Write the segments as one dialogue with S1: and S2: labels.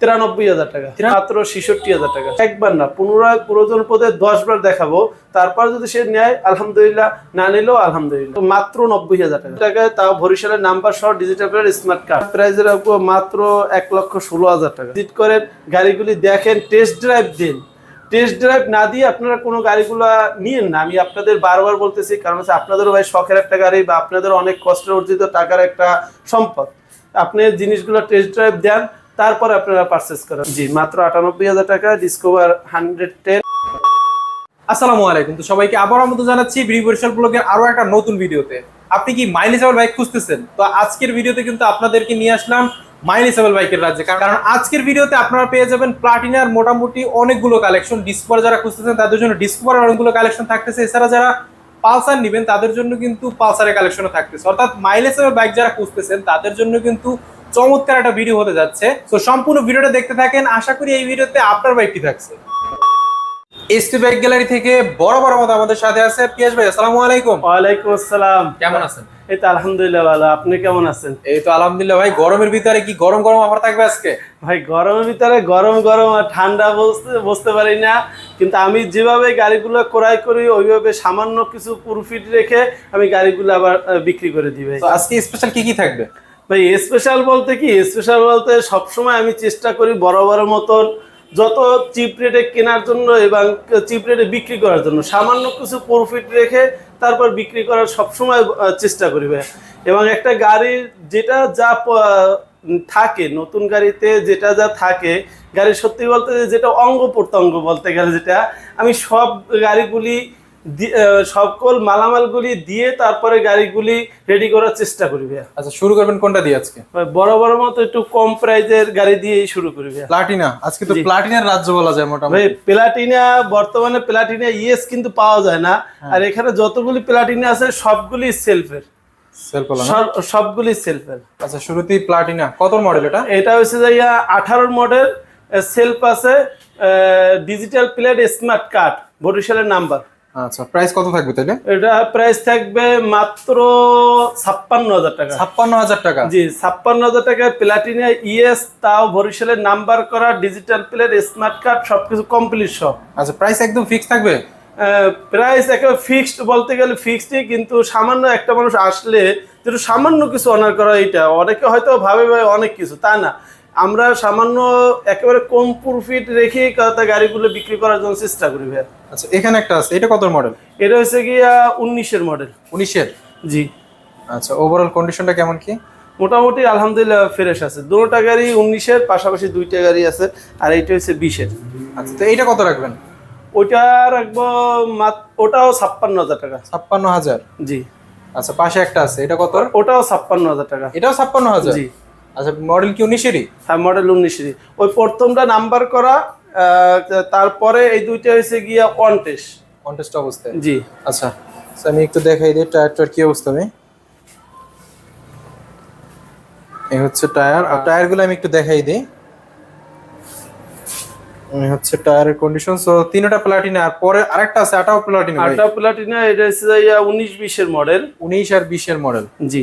S1: তিরানব্বই হাজার টাকা। মাত্র ছেষট্টি হাজার টাকা। একবার না পুনরায় প্রয়োজন পদে দশ বার দেখাবো। তারপর যদি সে নেয় আলহামদুলিল্লাহ না নিলেও আলহামদুলিল্লাহ। মাত্র নব্বই হাজার টাকা। টাকায় তাও বরিশালের নাম্বার সহ ডিজিটাল স্মার্ট কার্ড প্রাইজে রাখব মাত্র এক লক্ষ ষোলো হাজার টাকা। ভিজিট করেন গাড়িগুলি দেখেন টেস্ট ড্রাইভ দিন। টেস্ট ড্রাইভ না দিয়ে আপনারা কোনো গাড়িগুলো নিয়েন না। আমি আপনাদের বারবার বলতেছি কারণ হচ্ছে আপনাদেরও ভাই শখের একটা গাড়ি বা আপনাদের অনেক কষ্ট অর্জিত টাকার একটা সম্পদ। আপনি জিনিসগুলো টেস্ট ড্রাইভ দেন তারপর আপনারা পারচেস করেন। জি, মাত্র আটানব্বই হাজার টাকা ডিসকভার হান্ড্রেড টেন
S2: আসসালামু আলাইকুম। তো সবাইকে আবার আমন্ত্রণ জানাচ্ছি বিডি বরিশাল ব্লগের আরও একটা নতুন ভিডিওতে। আপনি কি মাইলেজেবল বাইক খুঁজতেছেন? তো আজকের ভিডিওতে কিন্তু আপনাদেরকে নিয়ে আসলাম মাইলেজেবল বাইকের রাজ্যে। কারণ কারণ আজকের ভিডিওতে আপনারা পেয়ে যাবেন প্লাটিনার মোটামুটি অনেকগুলো কালেকশন ডিসকভার যারা খুঁজতেছেন, তাদের জন্য ডিসকভার অনেকগুলো কালেকশন থাকতেছে। এছাড়া যারা পালসার নেবেন, তাদের জন্য কিন্তু পালসারের কালেকশনও থাকতেছে। অর্থাৎ মাইলেজেবল বাইক যারা খুঁজতেছেন, তাদের জন্য কিন্তু চমৎকার একটা ভিডিও হতে যাচ্ছে। তো সম্পূর্ণ ভিডিওটা দেখতে থাকেন। আশা করি এই ভিডিওতে আপনার বাইকটি থাকছে? এসটি বাইক গ্যালারি থেকে বড় বড় মতো আমাদের সাথে আছে। পিয়াস ভাই আসসালামু আলাইকুম।
S1: ওয়ালাইকুম আসসালাম।
S2: কেমন আছেন?
S1: এই তো আলহামদুলিল্লাহ ভালো। আপনি কেমন আছেন?
S2: এই তো আলহামদুলিল্লাহ ভাই গরমের ভিতরে কি গরম গরম অফার থাকবে আজকে?
S1: ভাই গরমের ভিতরে গরম গরম আর ঠান্ডা বুঝতে বুঝতে পারি না। কিন্তু আমি যেভাবে গাড়িগুলো ক্রয় করি ওইভাবে সামান্য কিছু প্রফিট রেখে আমি গাড়িগুলো আবার বিক্রি করে দিই ভাই।
S2: আজকে স্পেশাল কি কি থাকবে?
S1: ভাই স্পেশাল বলতে কি? স্পেশাল বলতে সবসময় আমি চেষ্টা করি বড় বড় মতন যত চিপ রেটে কেনার জন্য এবং চিপ রেটে বিক্রি করার জন্য, সামান্য কিছু প্রফিট রেখে তারপর বিক্রি করার সবসময় চেষ্টা করি ভাই এবং একটা গাড়ির যেটা যা থাকে, নতুন গাড়িতে যেটা যা থাকে, গাড়ি সত্যি বলতে যেটা অঙ্গ প্রত্যঙ্গ বলতে গেলে যেটা, আমি সব গাড়িগুলি সকল মালামালগুলি দিয়ে তারপরে গাড়িগুলি রেডি করার চেষ্টা করি ভাইয়া।
S2: আচ্ছা শুরু করবেন কোনটা দিয়ে আজকে?
S1: বড় বড় মতো একটু কম প্রাইজের গাড়ি দিয়েই শুরু করি ভাইয়া।
S2: প্লাটিনা? আজকে তো প্লাটিনার রাজ্য বলা যায়
S1: ভাই
S2: মোটামুটি
S1: প্লাটিনা বর্তমানে প্লাটিনা ইয়েস কিন্তু পাওয়া যায় না। আর এখানে যতগুলি প্লাটিনা আছে সবগুলি সেলফের সবগুলি সেলফের
S2: আচ্ছা শুরুতেই প্লাটিনা। কত মডেল এটা?
S1: এটা হচ্ছে যাইয়া আঠারোর মডেল সেলফ আছে ডিজিটাল প্লেট স্মার্ট কার্ড বরিশালের নাম্বার
S2: আচ্ছা প্রাইস কত থাকবে তাহলে
S1: এটা প্রাইস থাকবে মাত্র ছাপ্পান্ন হাজার টাকা।
S2: ছাপ্পান্ন হাজার টাকা?
S1: জি ছাপ্পান্ন হাজার টাকায় প্লাটিনা ইএস তাও বরিশালের নাম্বার করা ডিজিটাল প্লেট স্মার্ট কার্ড সবকিছু কমপ্লিট সব।
S2: আচ্ছা প্রাইস একদম ফিক্স থাকবে?
S1: প্রাইস একেবারে ফিক্সড বলতে গেলে ফিক্সডই কিন্তু সামান্য একটা মানুষ আসলে যেটা সামান্য কিছু অনার করা এটা অনেকে হয়তো ভাবে ভাই অনেক কিছু তা না। আমরা সামান্য একেবারে কম প্রফিট রেখে গাড়িগুলো বিক্রি করার জন্য চেষ্টা করি ভাই
S2: আচ্ছা এখানে একটা আছে। এটা কত মডেল
S1: এটা হচ্ছে গিয়া উনিশের মডেল
S2: উনিশের?
S1: জি।
S2: আচ্ছা ওভারঅল কন্ডিশনটা কেমন কি?
S1: মোটামুটি আলহামদুলিল্লাহ ফ্রেশ আছে। দুটোটা গাড়ি উনিশের পাশাপাশি দুইটা গাড়ি আছে আর এইটা হচ্ছে বিশের।
S2: আচ্ছা তো এইটা কত রাখবেন?
S1: ওইটা রাখব ওটাও ছাপ্পান্ন হাজার টাকা।
S2: ছাপ্পান্ন হাজার?
S1: জি।
S2: আচ্ছা পাশে একটা আছে। এটা কত?
S1: ওটাও ছাপ্পান্ন হাজার টাকা।
S2: এটাও ছাপ্পান্ন হাজার?
S1: জি।
S2: আচ্ছা মডেল কি উনিশেরই?
S1: হ্যাঁ মডেল উনিশেরই। ওই প্রথমটা নাম্বার করা তারপরে এই দুইটা হয়েছে গিয়া ওয়ান টেস্ট
S2: কন্টেস্ট অবস্থায়?
S1: জি।
S2: আচ্ছা আমি একটু দেখাই দিই টায়ারটার কি অবস্থা আমি এই হচ্ছে টায়ার আর টায়ারগুলো আমি একটু দেখাই দিই। হচ্ছে টায়ারের কন্ডিশন সো তিনটা প্লাটিনা আর পরে আরেকটা আছে আটাও প্লাটিনা
S1: আলটা প্লাটিনা এটা হচ্ছে উনিশ বিশের মডেল
S2: উনিশ আর বিশের মডেল
S1: জি।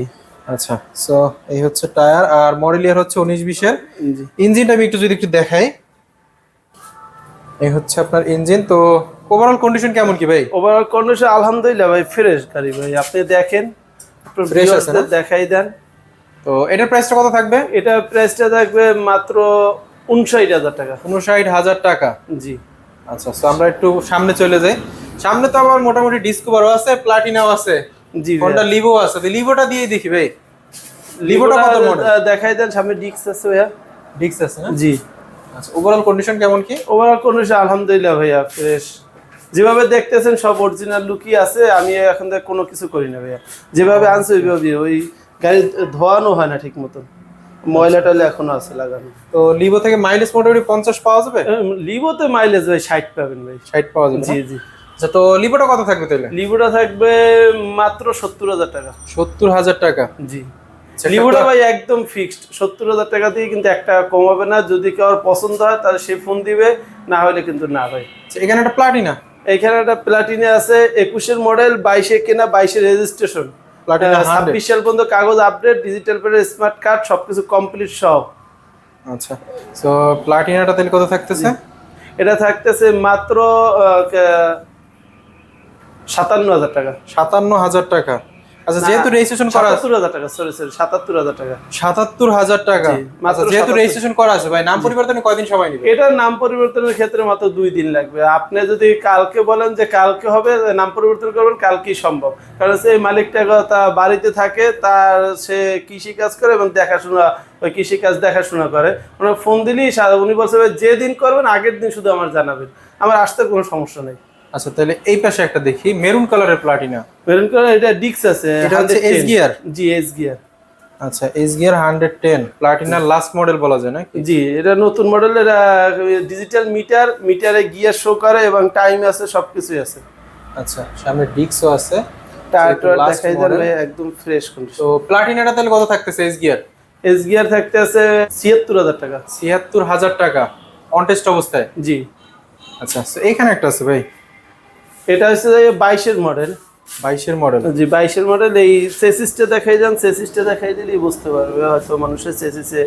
S2: আচ্ছা সো এই হচ্ছে টায়ার আর মডেল ইয়ার হচ্ছে উনিশ বিশের। ইঞ্জিনটা আমি একটু যদি একটু দেখাই। এই হচ্ছে আপনার ইঞ্জিন তো ওভারঅল কন্ডিশন কেমন কি ভাই?
S1: ওভারঅল কন্ডিশন আলহামদুলিল্লাহ ভাই ফ্রেশ গাড়ি ভাই। আপনি দেখেন
S2: আছে
S1: দের দেখাই দেন।
S2: তো এটার প্রাইসটা কত থাকবে?
S1: এটা প্রাইসটা থাকবে মাত্র উনষাট হাজার টাকা।
S2: উনষাট হাজার টাকা।
S1: জি।
S2: আচ্ছা তো আমরা একটু সামনে চলে যাই। সামনে তো আবার মোটামুটি ডিসকভারও আছে প্লাটিনাও আছে।
S1: জি
S2: লিভো আছে তো লিভোটা দিয়ে দেখি ভাই। লিভোটা
S1: লিভোটা
S2: কত মডেল
S1: দেখাই দেন সামনে ডিক্স আছে ভাইয়া।
S2: ডিক্স আছে না?
S1: জি।
S2: আচ্ছা ওভারঅল কন্ডিশন কেমন কি?
S1: ওভারঅল কন্ডিশন আলহামদুলিল্লাহ ভাইয়া ফ্রেশ যেভাবে দেখতেছেন সব অরিজিনাল লুকই আছে আমি এখন থেকে কোনো কিছু করি না ভাইয়া। যেভাবে আনছে ওইভাবে ওই গাড়ি ধোয়ানো হয় না ঠিক মতন ময়লা টয়লা এখনও আছে লাগানো।
S2: তো লিভো থেকে মাইলেজ মোটামুটি পঞ্চাশ পাওয়া যাবে?
S1: লিভোতে মাইলেজ ভাই ষাট পাবেন ভাই।
S2: ষাট পাওয়া যাবে
S1: জি জি।
S2: আচ্ছা তো লিভোটা কত থাকবে তাহলে?
S1: লিভোটা থাকবে মাত্র সত্তর হাজার টাকা।
S2: সত্তর হাজার টাকা?
S1: জি।
S2: আচ্ছা,
S1: লিভোটা ভাই একদম ফিক্সড সত্তর হাজার টাকা দিয়ে কিন্তু এক টাকা কম না। যদি কারোর পছন্দ হয় তাহলে সে ফোন দিবে। না হলে কিন্তু না ভাই।
S2: আচ্ছা, এখানে একটা প্লাটিনা
S1: এখানে একটা প্লাটিনে আছে একুশের মডেল বাইশে কেনা বাইশে রেজিস্ট্রেশন
S2: প্লাটিনা
S1: ছাব্বিশ সাল পর্যন্ত কাগজ update digital paid smart card সবকিছু কমপ্লিট সব।
S2: আচ্ছা তো প্লাটিনাটা তাহলে কত থাকতেছে?
S1: এটা থাকতেছে মাত্র সাতান্ন হাজার টাকা।
S2: সাতান্ন হাজার টাকা। আচ্ছা যেহেতু রেজিস্ট্রেশন করা আছে
S1: সাতাত্তর হাজার টাকা সরি সরি সাতাত্তর হাজার টাকা।
S2: সাতাত্তর হাজার টাকা আচ্ছা, যেহেতু রেজিস্ট্রেশন করা আছে ভাই নাম পরিবর্তনে কয়দিন সময় নেবে?
S1: এটার নাম পরিবর্তনের ক্ষেত্রে মাত্র দুই দিন লাগবে। আপনি যদি কালকে বলেন যে কালকে হবে নাম পরিবর্তন করবেন কালকেই সম্ভব। কারণ সেই মালিকটা তা বাড়িতে থাকে তার সে কৃষি কাজ করে এবং দেখাশোনা ওই কৃষি কাজ দেখাশোনা করে। ওনার ফোন দিলেই উনি বলছে "ভাই, যে দিন করবেন আগের দিন শুধু আমার জানাবেন। আমার আসতে কোনো সমস্যা নেই।
S2: আচ্ছা তাহলে এই পাশে একটা দেখি। মেরুন কালারের প্লাটিনা।
S1: মেরুন কালার এটা ডিক্স আছে
S2: এটা হচ্ছে
S1: 110
S2: S gear?
S1: জি এস গিয়ার
S2: আচ্ছা এস গিয়ার হান্ড্রেড টেন প্লাটিনার লাস্ট মডেল বলা যায় নাকি?
S1: জি এটা নতুন মডেল এটা ডিজিটাল মিটার মিটারে গিয়ার শো করে এবং টাইম আছে সবকিছুই আছে।
S2: আচ্ছা সামনে ডিক্সও আছে।
S1: টায়ার
S2: last
S1: দেখাই। যাবে একদম ফ্রেশ কন্ডিশন
S2: তো প্লাটিনাটা তাহলে কত থাকতেছে এস গিয়ার
S1: এস গিয়ার থাকতে আছে ছিয়াত্তর হাজার টাকা।
S2: ছিয়াত্তর হাজার টাকা। অনটেস্ট অবস্থায়?
S1: জি।
S2: আচ্ছা এখানে একটা আছে ভাই।
S1: এটা হচ্ছে যে বাইশের মডেল।
S2: বাইশের মডেল।
S1: জি বাইশের মডেল। এই সেসিসটা দেখাই যান সেসিসটা দেখাই দিলেই বুঝতে পারবে হয়তো মানুষের সেসিসে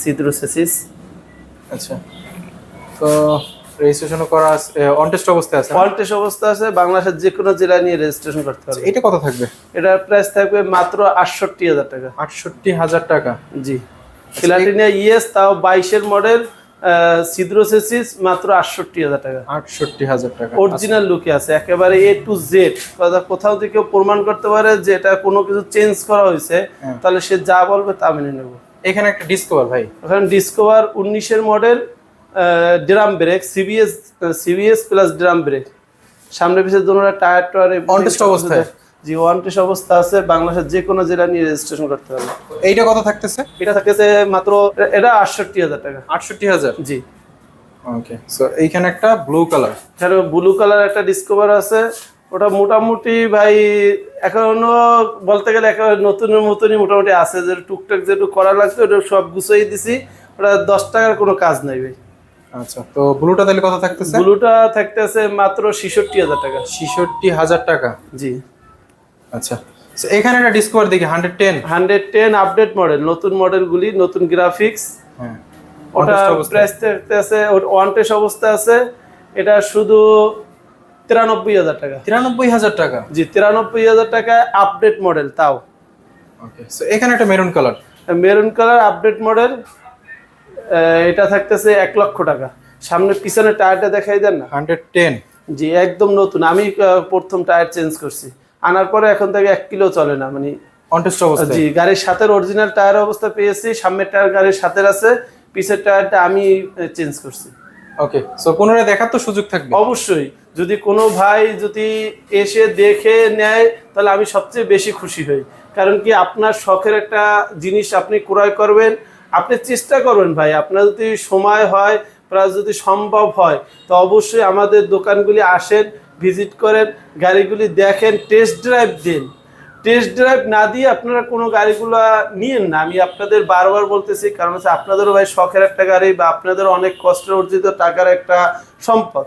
S1: ছিদ্র সেসিস
S2: আচ্ছা। তো রেজিস্ট্রেশনও করা আছে অনটেস্ট অবস্থায় আছে?
S1: ফল্টেস অবস্থা আছে বাংলাদেশের যে কোনো জেলা নিয়ে রেজিস্ট্রেশন করতে পারবে।
S2: এটা কত থাকবে?
S1: এটার প্রাইস থাকবে মাত্র আটষট্টি হাজার টাকা।
S2: আটষট্টি হাজার টাকা।
S1: জি। প্লাটিনা ইএস তাও বাইশের মডেল। সিদ্রোসেসিস মাত্র আটষট্টি হাজার টাকা।
S2: আটষট্টি হাজার টাকা।
S1: অরিজিনাল লুকে আছে একেবারে এ টু জেড কোথাও থেকে কেউ প্রমাণ করতে পারে যে এটা কোনো কিছু চেঞ্জ করা হয়েছে
S2: হ্যাঁ।
S1: তাহলে সে যা বলবে তা মেনে নেব।
S2: এখানে একটা ডিসকভার ভাই।
S1: ওখানে ডিসকভার উনিশের model drum brake CBS CBS plus drum brake সামনে পিছিয়ে দুটোটা টায়ার টায়ার
S2: On অবস্থায়?
S1: জি ওয়ান টেস্ট অবস্থা আছে বাংলাদেশের যে কোনো জেলা নিয়ে রেজিস্ট্রেশন করতে পারবে
S2: এইটা কত থাকতেছে?
S1: এটা থাকতেছে মাত্র এটা আটষট্টি হাজার টাকা।
S2: আটষট্টি হাজার?
S1: জি।
S2: ওকে সো এইখানে একটা ব্লু কালার
S1: এখানে ব্লু কালার একটা ডিসকভার আছে। ওটা মোটামুটি ভাই এখনও বলতে গেলে নতুনের মতনই মোটামুটি আছে। যে টুকটাক যেটু করা লাগছে ওটা সব গুছিয়ে দিছি। ওটা দশ টাকার কোনো কাজ নাই ভাই।
S2: আচ্ছা তো ব্লুটা তাহলে কত থাকতেছে?
S1: ব্লুটা থাকতেছে মাত্র ছেষট্টি হাজার টাকা।
S2: ছেষট্টি হাজার টাকা।
S1: জি।
S2: আচ্ছা। এখানে একটা ডিসকভার দেখি hundred ten
S1: hundred ten update model নতুন মডেলগুলি নতুন গ্রাফিক্স
S2: হ্যাঁ।
S1: ওটা। প্রাইস থাকতেছে ওয়ান টেস্ট অবস্থা আছে। এটা শুধু তিরানব্বই হাজার টাকা।
S2: তিরানব্বই হাজার টাকা?
S1: জি তিরানব্বই হাজার টাকা আপডেট মডেল তাও।
S2: ওকে সো এখানে একটা maroon colour
S1: maroon colour update model এটা থাকতেছে এক লক্ষ টাকা। সামনে পিছনে টায়ারটা দেখাই দেন না।
S2: হান্ড্রেড টেন
S1: জি একদম নতুন। আমি প্রথম টায়ার চেঞ্জ করছি। আনার পরে এখন থেকে এক কিলো চলে না মানে
S2: অনটেস্ট
S1: জি গাড়ির সাথে অরিজিনাল টায়ার অবস্থা পেয়েছি সামনের টায়ার গাড়ির সাথে আছে পিছের টায়ারটা আমি চেঞ্জ করছি।
S2: ওকে সো পুনরায় দেখার তো সুযোগ থাকবে।
S1: অবশ্যই যদি কোনো ভাই যদি এসে দেখে নেয় তাহলে আমি সবচেয়ে বেশি খুশি হই। কারণ কি আপনার শখের একটা জিনিস আপনি ক্রয় করবেন আপনি চেষ্টা করবেন ভাই আপনার যদি সময় হয় প্লাস যদি সম্ভব হয় তো অবশ্যই আমাদের দোকানগুলি আসেন ভিজিট করেন গাড়িগুলি দেখেন টেস্ট ড্রাইভ দিন। টেস্ট ড্রাইভ না দিয়ে আপনারা কোনো গাড়িগুলো নিয়েন না। আমি আপনাদের বারবার বলতেছি কারণ হচ্ছে আপনাদেরও ভাই শখের একটা গাড়ি বা আপনাদের অনেক কষ্ট অর্জিত টাকার একটা সম্পদ।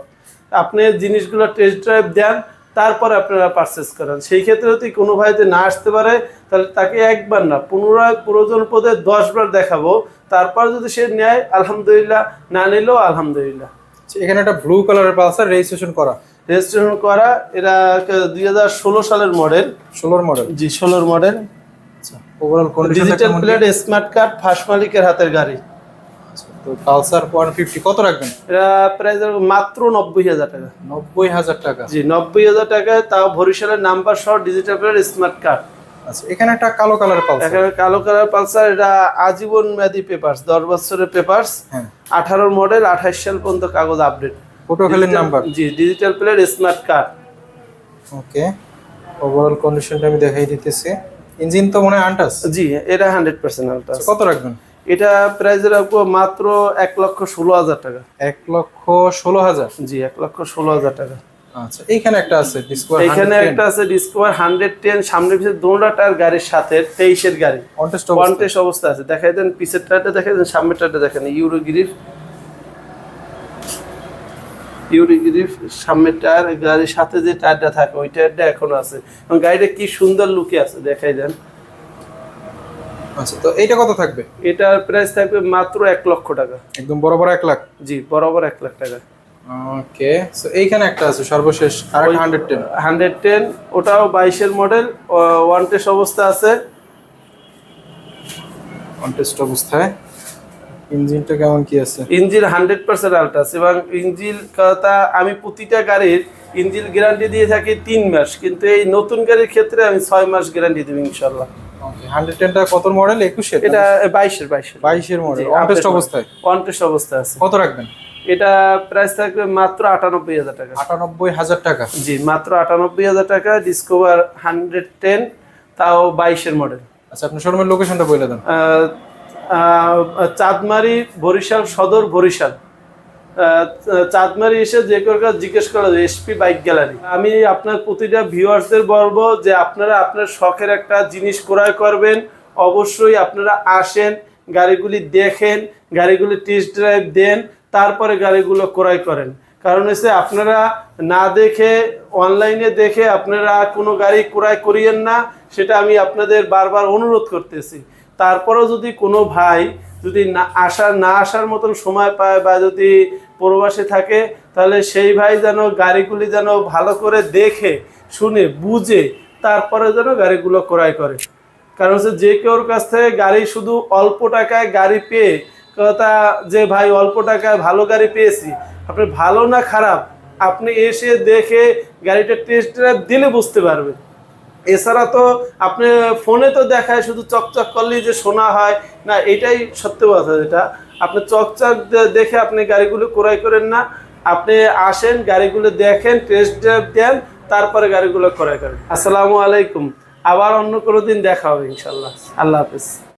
S1: আপনি জিনিসগুলো টেস্ট ড্রাইভ দেন তারপরে আপনারা পারচেস করেন। সেই ক্ষেত্রে যদি কোনো ভাই যদি না আসতে পারে তাহলে তাকে একবার না পুনরায় প্রয়োজন পদে দশবার দেখাবো। তারপর যদি সে নেয় আলহামদুলিল্লাহ না নিলেও আলহামদুলিল্লাহ।
S2: আচ্ছা, এখানে একটা ব্লু কালারের পালসার রেজিস্ট্রেশন করা।
S1: রেজিস্ট্রেশন করা এটা দুই হাজার ষোলো সালের মডেল।
S2: ষোলোর মডেল।
S1: জি ষোলোর মডেল।
S2: আচ্ছা overall
S1: digital plate smart card first মালিকের হাতের গাড়ি।
S2: তো পালসার ওয়ান ফিফটি কত রাখবেন?
S1: এটা প্রাইস মাত্র নব্বই হাজার টাকা।
S2: নব্বই হাজার টাকা।
S1: জি নব্বই হাজার টাকায় তাও বরিশালের নাম্বার সহ ডিজিটাল প্লেট স্মার্ট কার্ড
S2: আচ্ছা এখানে একটা কালো পালসার
S1: এখানে কালো কালার পালসার এটা আজীবন মেয়াদি পেপার্স দশ বছরের পেপার্স
S2: হ্যাঁ।
S1: আঠারোর মডেল আঠাশ সাল পর্যন্ত কাগজ আপডেট
S2: পটুয়াখালীর নাম্বার
S1: জি digital plate smart card
S2: okay overall কন্ডিশনটা আমি দেখাই দিতেছি। ইঞ্জিন তো মনে হয় আন্টাস
S1: জি এটা হান্ড্রেড পার্সেন্ট
S2: কত রাখবেন?
S1: এটা প্রাইস রাখব মাত্র এক লক্ষ ষোলো হাজার টাকা।
S2: এক লক্ষ ষোলো হাজার?
S1: জি এক লক্ষ ষোলো হাজার টাকা।
S2: আচ্ছা এইখানে একটা আছে ডিসকভার
S1: এখানে একটা আছে ডিসকভার হান্ড্রেড টেন সামনে পিছিয়ে দোনোটার গাড়ির সাথে তেইশের গাড়ি।
S2: কন্টেস্ট
S1: অবস্থা। আছে। দেখাই দেন পিছের টায়ারটা দেখাই দেন সামনের টায়ারটা দেখেন ইউরোগিরির ইউরোগিরির সামনের টায়ার গাড়ির সাথে যে টায়ারটা থাকে ওই টায়ারটা এখনও আছে। এবং গাড়িটা কি সুন্দর লুকে আছে দেখাই দেন।
S2: আচ্ছা তো এইটা কত থাকবে?
S1: এটার প্রাইস থাকবে মাত্র এক লক্ষ টাকা।
S2: একদম বড় এক লাখ?
S1: জি বরাবর এক লাখ টাকা।
S2: ওকে সো এইখানে একটা আছে সর্বশেষ আর হান্ড্রেড টেন
S1: হান্ড্রেড টেন ওটাও বাইশের মডেল ওয়ান টেস্ট অবস্থা আছে।
S2: কন্টেস্ট অবস্থায়। ইঞ্জিনটা কেমন কি আছে?
S1: ইঞ্জিন হান্ড্রেড পার্সেন্ট আলট্রাস এবং ইঞ্জিন কথা আমি প্রতিটা গাড়ির ইঞ্জিন গ্যারান্টি দিয়ে থাকি তিন মাস কিন্তু এই নতুন গাড়ির ক্ষেত্রে আমি ছয় মাস গ্যারান্টি দেবো ইনশাল্লাহ।
S2: হান্ড্রেড টেনটা কত মডেল
S1: এটা বাইশের বাইশের।
S2: বাইশের মডেল অবস্থায়?
S1: ওয়ান টেস্ট অবস্থা আছে।
S2: কত রাখবেন?
S1: এটা প্রাইস থাকবে মাত্র আটানব্বই হাজার টাকা।
S2: আটানব্বই হাজার টাকা।
S1: জি মাত্র আটানব্বই হাজার টাকা ডিসকভার হান্ড্রেড টেন তাও বাইশের মডেল
S2: আচ্ছা আপনার শোরুমের লোকেশনটা বলে দেন।
S1: চাঁদমারি, বরিশাল, সদর, বরিশাল। চাঁদমারি এসে যে কাছে জিজ্ঞেস করা যায় এসপি বাইক গ্যালারি? আমি আপনার প্রতিটা ভিউয়ার্সদের বলব যে আপনারা আপনার শখের একটা জিনিস ক্রয় করবেন। অবশ্যই আপনারা আসেন, গাড়িগুলি দেখেন, গাড়িগুলি টেস্ট ড্রাইভ দেন, তারপরে গাড়িগুলো ক্রয় করেন। কারণ হচ্ছে আপনারা না দেখে অনলাইনে দেখে আপনারা কোনো গাড়ি ক্রয় করিয়েন না, সেটা আমি আপনাদের বারবার অনুরোধ করতেছি। তারপরেও যদি কোনো ভাই যদি না আসার না আসার মতন সময় পায় বা যদি প্রবাসে থাকে, তাহলে সেই ভাই যেন গাড়িগুলি যেন ভালো করে দেখে, শুনে, বুঝে, তারপরে যেন গাড়িগুলো ক্রয় করে। কারণ হচ্ছে যে কেউর কাছ থেকে গাড়ি শুধু অল্প টাকায় গাড়ি পেয়ে, কথা যে, ভাই, অল্প টাকায় ভালো গাড়ি পেয়েছি, আপনি ভালো না খারাপ, আপনি এসে দেখে গাড়িটা টেস্ট দিলে বুঝতে পারবেন। এছাড়া তো আপনি ফোনে তো দেখায় শুধু চকচক করলেই যে শোনা হয়, না, এটাই সত্যি কথা যেটা। আপনি চকচক দেখে আপনি গাড়িগুলো ক্রয় করেন না, আপনি আসেন, গাড়িগুলো দেখেন টেস্ট ড্রাইভ দেন, তারপরে গাড়িগুলো ক্রয় করেন। আসসালামু আলাইকুম, আবার অন্য কোনো দিন দেখা হবে ইনশাল্লাহ। আল্লাহ হাফিজ।